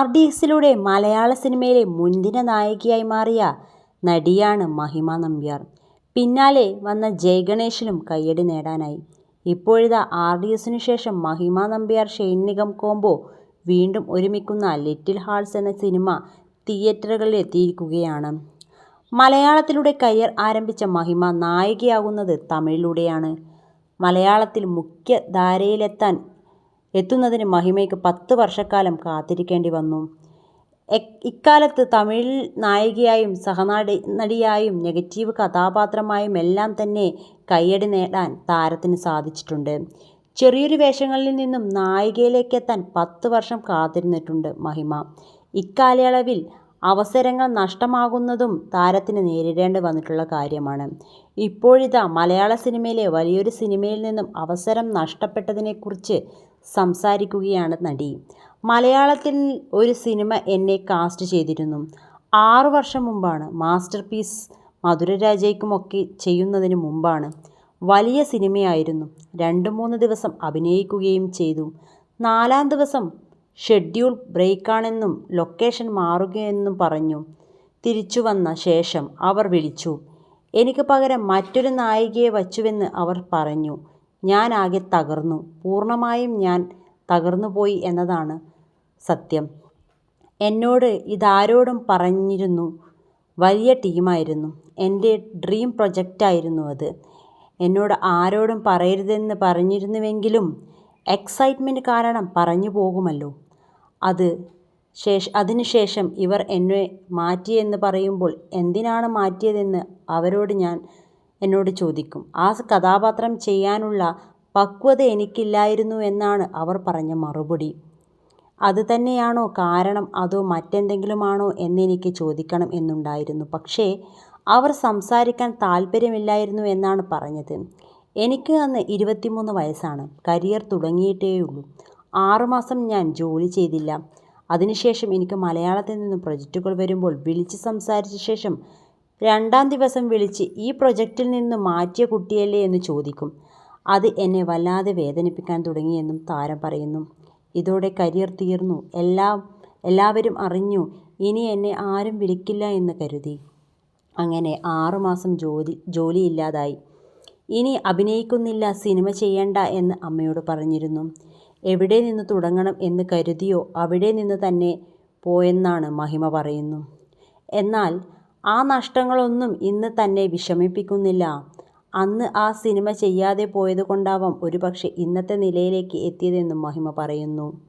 R D എക്സിലൂടെ മലയാള സിനിമയിലെ മുൻനിര നായികയായി മാറിയ നടിയാണ് മഹിമ നമ്പ്യാർ. പിന്നാലെ വന്ന ജയഗണേഷിലും കയ്യടി നേടാനായി. ഇപ്പോഴിതാ ആർ ഡി എസിനു ശേഷം മഹിമ നമ്പ്യാർ ഷെയ്ൻ നിഗം കോംബോ വീണ്ടും ഒരുമിക്കുന്ന ലിറ്റിൽ ഹാൾസ് എന്ന സിനിമ തിയേറ്ററുകളിൽ എത്തിയിരിക്കുകയാണ് മലയാളത്തിലൂടെ കരിയർ ആരംഭിച്ച മഹിമ നായികയാകുന്നത് തമിഴിലൂടെയാണ്. മലയാളത്തിൽ മുഖ്യധാരയിലെത്താൻ എത്തുന്നതിന് മഹിമയ്ക്ക് പത്ത് വർഷക്കാലം കാത്തിരിക്കേണ്ടി വന്നു. ഇക്കാലത്ത് തമിഴിൽ നായികയായും സഹനടിയായും നെഗറ്റീവ് കഥാപാത്രമായും എല്ലാം തന്നെ കയ്യടി നേടാൻ താരത്തിന് സാധിച്ചിട്ടുണ്ട്. ചെറിയൊരു വേഷങ്ങളിൽ നിന്നും നായികയിലേക്കെത്താൻ പത്ത് വർഷം കാത്തിരുന്നിട്ടുണ്ട് മഹിമ. ഇക്കാലയളവിൽ അവസരങ്ങൾ നഷ്ടമാകുന്നതും താരത്തിന് നേരിടേണ്ടി വന്നിട്ടുള്ള കാര്യമാണ്. ഇപ്പോഴിതാ മലയാള സിനിമയിലെ വലിയൊരു സിനിമയിൽ നിന്നും അവസരം നഷ്ടപ്പെട്ടതിനെക്കുറിച്ച് സംസാരിക്കുകയാണ് നടി. മലയാളത്തിൽ ഒരു സിനിമ എന്നെ കാസ്റ്റ് ചെയ്തിരുന്നു. ആറു വർഷം മുമ്പാണ്. മാസ്റ്റർ പീസ് മധുരരാജയ്ക്കുമൊക്കെ ചെയ്യുന്നതിന് മുമ്പാണ്. വലിയ സിനിമയായിരുന്നു. രണ്ട് മൂന്ന് ദിവസം അഭിനയിക്കുകയും ചെയ്തു. നാലാം ദിവസം ഷെഡ്യൂൾ ബ്രേക്കാണെന്നും ലൊക്കേഷൻ മാറുകയെന്നും പറഞ്ഞു തിരിച്ചു വന്ന ശേഷം അവർ വിളിച്ചു. എനിക്ക് പകരം മറ്റൊരു നായികയെ വച്ചുവെന്ന് അവർ പറഞ്ഞു. ഞാനാകെ തകർന്നു. പൂർണമായും ഞാൻ തകർന്നുപോയി എന്നതാണ് സത്യം. എന്നോട് ഇതാരോടും പറഞ്ഞിരുന്നു. വലിയ ടീമായിരുന്നു. എന്റെ ഡ്രീം പ്രൊജക്റ്റായിരുന്നു അത്. എന്നോട് ആരോടും പറയരുതെന്ന് പറഞ്ഞിരുന്നുവെങ്കിലും എക്സൈറ്റ്മെന്റ് കാരണം പറഞ്ഞു പറഞ്ഞുപോകുമല്ലോ. അതിന് ശേഷം ഇവർ എന്നെ മാറ്റിയെന്ന് പറയുമ്പോൾ എന്തിനാണ് മാറ്റിയതെന്ന് അവരോട് ഞാൻ എന്നോട് ചോദിക്കും. ആ കഥാപാത്രം ചെയ്യാനുള്ള പക്വത എനിക്കില്ലായിരുന്നു എന്നാണ് അവർ പറഞ്ഞ മറുപടി. അത് തന്നെയാണോ കാരണം അതോ മറ്റെന്തെങ്കിലുമാണോ എന്നെനിക്ക് ചോദിക്കണം എന്നുണ്ടായിരുന്നു. പക്ഷേ അവർ സംസാരിക്കാൻ താല്പര്യമില്ലായിരുന്നു എന്നാണ് പറഞ്ഞത്. എനിക്ക് അന്ന് ഇരുപത്തിമൂന്ന് വയസ്സാണ്. കരിയർ തുടങ്ങിയിട്ടേയുള്ളൂ. ആറ് മാസം ഞാൻ ജോലി ചെയ്തില്ല. അതിനുശേഷം എനിക്ക് മലയാളത്തിൽ നിന്ന് പ്രൊജക്റ്റുകൾ വരുമ്പോൾ വിളിച്ച് സംസാരിച്ച ശേഷം രണ്ടാം ദിവസം വിളിച്ച് ഈ പ്രൊജക്റ്റിൽ നിന്ന് മാറ്റിയ കുട്ടിയല്ലേ എന്ന് ചോദിക്കും. അത് എന്നെ വല്ലാതെ വേദനിപ്പിക്കാൻ തുടങ്ങിയെന്നും താരം പറയുന്നു. ഇതോടെ കരിയർ തീർന്നു എല്ലാ എല്ലാവരും അറിഞ്ഞു. ഇനി എന്നെ ആരും വിളിക്കില്ല എന്ന് കരുതി. അങ്ങനെ ആറുമാസം ജോലി ജോലിയില്ലാതായി. ഇനി അഭിനയിക്കുന്നില്ല സിനിമ ചെയ്യണ്ട എന്ന് അമ്മയോട് പറഞ്ഞിരുന്നു. എവിടെ നിന്ന് തുടങ്ങണം എന്ന് കരുതിയോ അവിടെ നിന്ന് തന്നെ പോയെന്നാണ് മഹിമ പറയുന്നു. എന്നാൽ ആ നഷ്ടങ്ങളൊന്നും ഇന്ന് തന്നെ വിഷമിപ്പിക്കുന്നില്ല. അന്ന് ആ സിനിമ ചെയ്യാതെ പോയത് കൊണ്ടാവാം ഒരുപക്ഷെ ഇന്നത്തെ നിലയിലേക്ക് എത്തിയതെന്നും മഹിമ പറയുന്നു.